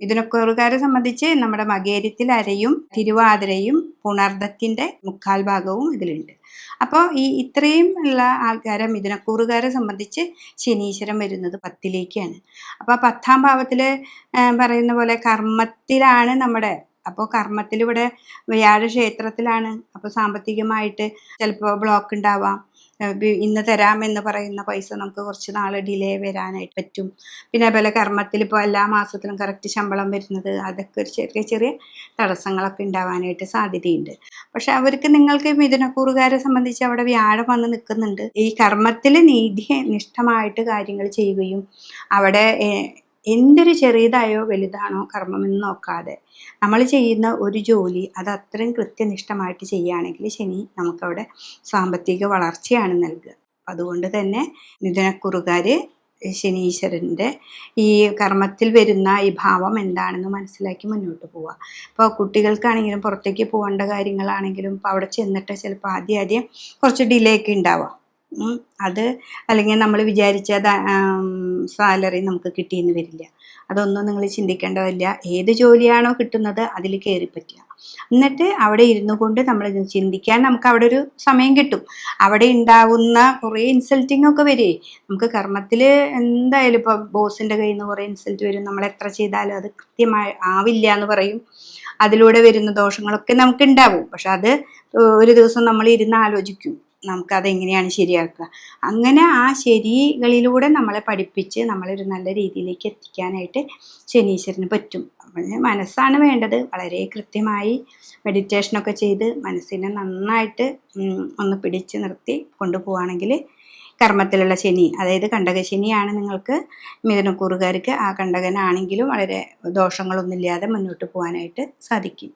ഇതിനൊക്കെറുകാരെ സംബന്ധിച്ച് നമ്മുടെ മകേരിത്തിൽ അരയും തിരുവാതിരയും പുണർദത്തിന്റെ മുക്കാൽ ഭാഗവും ഇതിലുണ്ട്. അപ്പോൾ ഈ ഇത്രയും ഉള്ള ആൾക്കാരെ മിഥുനക്കൂറുകാരെ സംബന്ധിച്ച് ശനീശ്വരം വരുന്നത് പത്തിലേക്കാണ്. അപ്പോൾ പത്താം ഭാവത്തിൽ പറയുന്ന പോലെ കർമ്മത്തിലാണ് നമ്മുടെ അപ്പോൾ കർമ്മത്തിൽ ഇവിടെ വ്യാഴ ക്ഷേത്രത്തിലാണ്. അപ്പോൾ സാമ്പത്തികമായിട്ട് ചിലപ്പോൾ ബ്ലോക്ക് ഉണ്ടാവാം. ഇന്ന് തരാമെന്ന് പറയുന്ന പൈസ നമുക്ക് കുറച്ച് നാൾ ഡിലേ വരാനായിട്ട് പറ്റും. പിന്നെ അതുപോലെ കർമ്മത്തിൽ ഇപ്പോൾ എല്ലാ മാസത്തിലും കറക്റ്റ് ശമ്പളം വരുന്നത് അതൊക്കെ ഒരു ചെറിയ ചെറിയ തടസ്സങ്ങളൊക്കെ ഉണ്ടാവാനായിട്ട് സാധ്യതയുണ്ട്. പക്ഷെ അവർക്ക് നിങ്ങൾക്ക് മിഥുനക്കൂറുകാരെ സംബന്ധിച്ച് അവിടെ വ്യാഴം വന്ന് നിൽക്കുന്നുണ്ട്. ഈ കർമ്മത്തിൽ നീതി നിഷ്ഠമായിട്ട് കാര്യങ്ങൾ ചെയ്യുകയും അവിടെ എന്തൊരു ചെറിയതായോ വലുതാണോ കർമ്മമെന്ന് നോക്കാതെ നമ്മൾ ചെയ്യുന്ന ഒരു ജോലി അത് അത്രയും കൃത്യനിഷ്ഠമായിട്ട് ചെയ്യുകയാണെങ്കിൽ ശനി നമുക്കവിടെ സാമ്പത്തിക വളർച്ചയാണ് നൽകുക അതുകൊണ്ട് തന്നെ മിഥുനക്കുറുകാർ ശനീശ്വരന്റെ ഈ കർമ്മത്തിൽ വരുന്ന ഈ ഭാവം എന്താണെന്ന് മനസ്സിലാക്കി മുന്നോട്ട് പോവുക അപ്പോൾ കുട്ടികൾക്കാണെങ്കിലും പുറത്തേക്ക് പോകേണ്ട കാര്യങ്ങളാണെങ്കിലും ഇപ്പോൾ അവിടെ ചെന്നിട്ട് ചിലപ്പോൾ ആദ്യം ആദ്യം കുറച്ച് ഡിലേ ഒക്കെ ഉണ്ടാവാം. അത് അല്ലെങ്കിൽ നമ്മൾ വിചാരിച്ച സാലറി നമുക്ക് കിട്ടിയെന്ന് വരില്ല. അതൊന്നും നിങ്ങൾ ചിന്തിക്കേണ്ടതില്ല. ഏത് ജോലിയാണോ കിട്ടുന്നത് അതിൽ കയറി പറ്റുക. എന്നിട്ട് അവിടെ ഇരുന്നു കൊണ്ട് നമ്മൾ ചിന്തിക്കാൻ നമുക്ക് അവിടെ ഒരു സമയം കിട്ടും. അവിടെ ഉണ്ടാവുന്ന കുറേ ഇൻസൾട്ടിങ് ഒക്കെ വരേ. നമുക്ക് കർമ്മത്തിൽ എന്തായാലും ഇപ്പോൾ ബോസിന്റെ കയ്യിൽ നിന്ന് കുറേ ഇൻസൾട്ട് വരും. നമ്മൾ എത്ര ചെയ്താലും അത് കൃത്യമായി ആവില്ല എന്ന് പറയും. അതിലൂടെ വരുന്ന ദോഷങ്ങളൊക്കെ നമുക്ക് ഉണ്ടാവും. പക്ഷെ അത് ഒരു ദിവസം നമ്മൾ ഇരുന്ന് ആലോചിക്കും. നമുക്കത് എങ്ങനെയാണ് ശരിയാക്കുക. അങ്ങനെ ആ ശരികളിലൂടെ നമ്മളെ പഠിപ്പിച്ച് നമ്മളൊരു നല്ല രീതിയിലേക്ക് എത്തിക്കാനായിട്ട് ശനീശ്വരന് പറ്റും. അപ്പം മനസ്സാണ് വേണ്ടത്. വളരെ കൃത്യമായി മെഡിറ്റേഷനൊക്കെ ചെയ്ത് മനസ്സിനെ നന്നായിട്ട് ഒന്ന് പിടിച്ച് നിർത്തി കൊണ്ടുപോവുകയാണെങ്കിൽ കർമ്മത്തിലുള്ള ശനി അതായത് കണ്ടകശനിയാണ് നിങ്ങൾക്ക് മിഥുനക്കൂറുകാർക്ക് ആ കണ്ടകനാണെങ്കിലും വളരെ ദോഷങ്ങളൊന്നുമില്ലാതെ മുന്നോട്ട് പോകാനായിട്ട് സാധിക്കും.